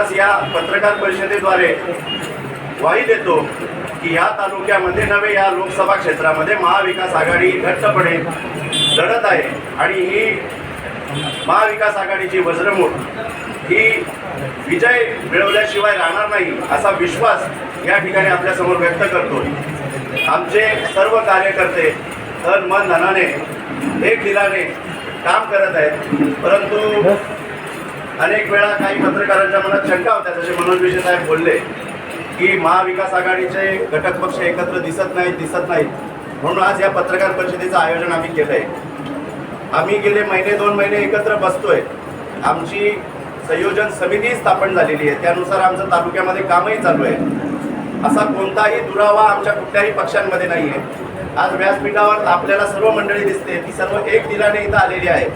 आज या पत्रकार परिषदेद्वारे ग्वाही देतो की या तालुक्यामध्ये नव्हे या लोकसभा क्षेत्रामध्ये महाविकास आघाडी घट्टपणे लढत आहे. आणि ही महाविकास आघाडीची वज्रमूठ ही विजय मिळवल्याशिवाय राहणार नाही असा विश्वास या ठिकाणी आपल्यासमोर व्यक्त करतो. आमचे सर्व कार्यकर्ते तन मन धनाने एक दिलाने काम करत आहेत. परंतु अनेक वेळा काही पत्रकारांच्या मनात शंका होत्या जसे मनोज विजय साहेब बोलले की महाविकास आघाडीचे घटक पक्ष एकत्र दिसत नाहीत दिसत नाहीत. म्हणून आज या पत्रकार परिषदेचं आयोजन आम्ही केलं आहे आम्ही गेले महिने दोन महिने एकत्र बसतोय. आमची संयोजन समिती स्थापन झालेली आहे. त्यानुसार आमचं तालुक्यामध्ये कामही चालू आहे. असा कोणताही दुरावा आमच्या कुठल्याही पक्षांमध्ये नाही आहे आज व्यासपीठावर आपल्याला सर्व मंडळी दिसते. ती सर्व एक दिलाने इथं आलेली आहे.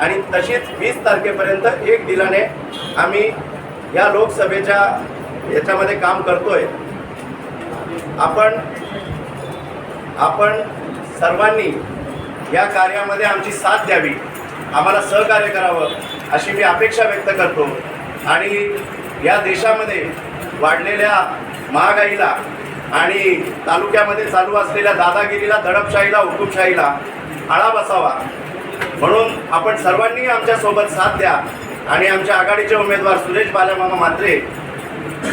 आणि तशीच वीस तारखेपर्यंत एक दिलाने आम्ही या लोकसभेच्या याच्यामध्ये काम करतोय. आपण आपण सर्वांनी या कार्यामध्ये आमची साथ द्यावी. आम्हाला सहकार्य करावं अशी मी अपेक्षा व्यक्त करतो. आणि या देशामध्ये वाढलेल्या महागाईला आणि तालुक्यामध्ये चालू असलेल्या दादागिरीला दडपशाहीला हुकुमशाहीला आळा बसावा. म्हणून आपण सर्वांनी आमच्यासोबत साथ द्या. आणि आमच्या आघाडीचे उमेदवार सुरेश बालामामा मात्रे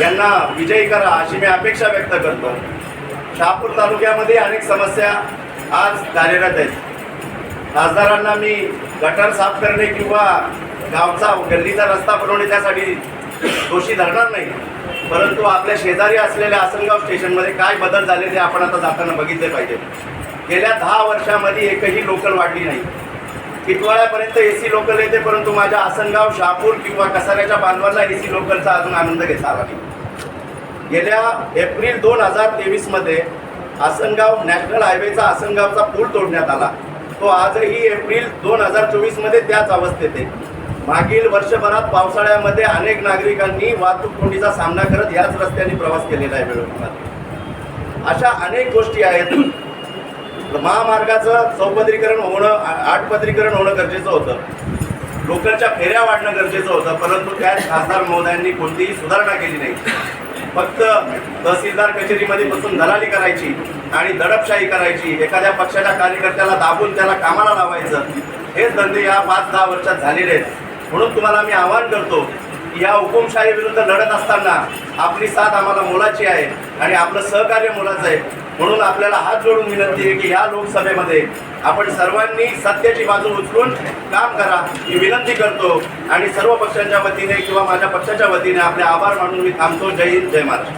यांना विजयी करा अशी मी अपेक्षा व्यक्त करतो. शहापूर तालुक्यामध्ये अनेक समस्या आज कार्यरत आहेत. खासदारांना मी गटर साफ करणे किंवा गावचा गल्लीचा रस्ता बनवणे त्यासाठी दोषी धरणार नाही. परंतु आपल्या शेजारी असलेल्या आसनगाव स्टेशनमध्ये काय बदल झाले ते आपण आता जाताना बघितले पाहिजे. गेल्या दहा वर्षामध्ये एकही लोकल वाढली नाही. टिटवाळ्यापर्यंत ए सी लोकल येते परंतु माझ्या आसनगाव शहापूर किंवा कसाऱ्याच्या बांधवांना ए सी लोकलचा अजून आनंद घेता आला नाही. गेल्या एप्रिल दोन हजार तेवीसमध्ये आसनगाव नॅशनल हायवेचा आसनगावचा पूल तोडण्यात आला. तो आजही एप्रिल दोन हजार चोवीसमध्ये त्याच अवस्थेत आहे. मागील वर्षभरात पावसाळ्यामध्ये अनेक नागरिकांनी वाहतूक कोंडीचा सामना करत याच रस्त्याने प्रवास केलेला आहे वेळोवेळी. अशा अनेक गोष्टी आहेत. महामार्गाचं चौपदरीकरण होणं आठपदरीकरण होणं गरजेचं होतं. लोकांच्या फेऱ्या वाढणं गरजेचं होतं परंतु त्यात खासदार महोदयांनी कोणतीही सुधारणा केली नाही. फक्त तहसीलदार कचेरीमध्ये बसून दलाली करायची आणि दडपशाही करायची एखाद्या पक्षाच्या कार्यकर्त्याला दाबून त्याला कामाला लावायचं हेच धंदे या पाच दहा वर्षात झालेले आहेत. म्हणून तुम्हाला मी आवाहन करतो की या हुकुमशाही विरुद्ध लढत असताना आपली साथ आम्हाला मोलाची आहे आणि आपलं सहकार्य मोलाचं आहे. म्हणून आपल्याला हात जोडून विनंती आहे की या लोकसभेमध्ये आपण सर्वांनी सत्याची बाजू उचलून काम करा ही विनंती करतो. आणि सर्व पक्षांच्या वतीने किंवा माझ्या पक्षाच्या वतीने आपले आभार मानून मी थांबतो. जय हिंद जय महाराष्ट्र.